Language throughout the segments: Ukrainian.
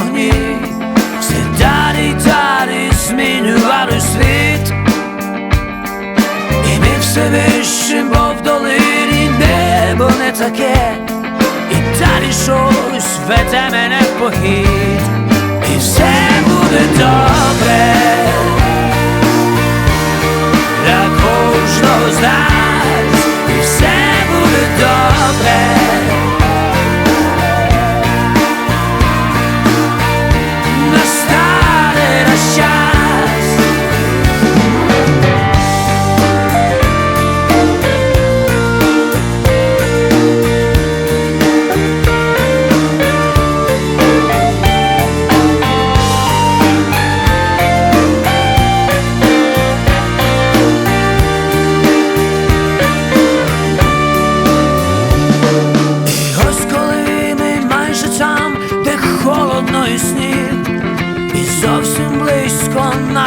вогні, все далі далі змінювали світ, і ми все вищим, бо в долині небо не таке, і далі щось веде мене в похід, і все буде добре для кожного з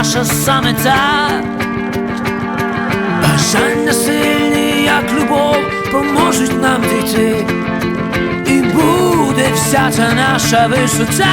наша самета. Бажання сильні, як любов, поможуть нам дійти, і буде вся ця наша висота,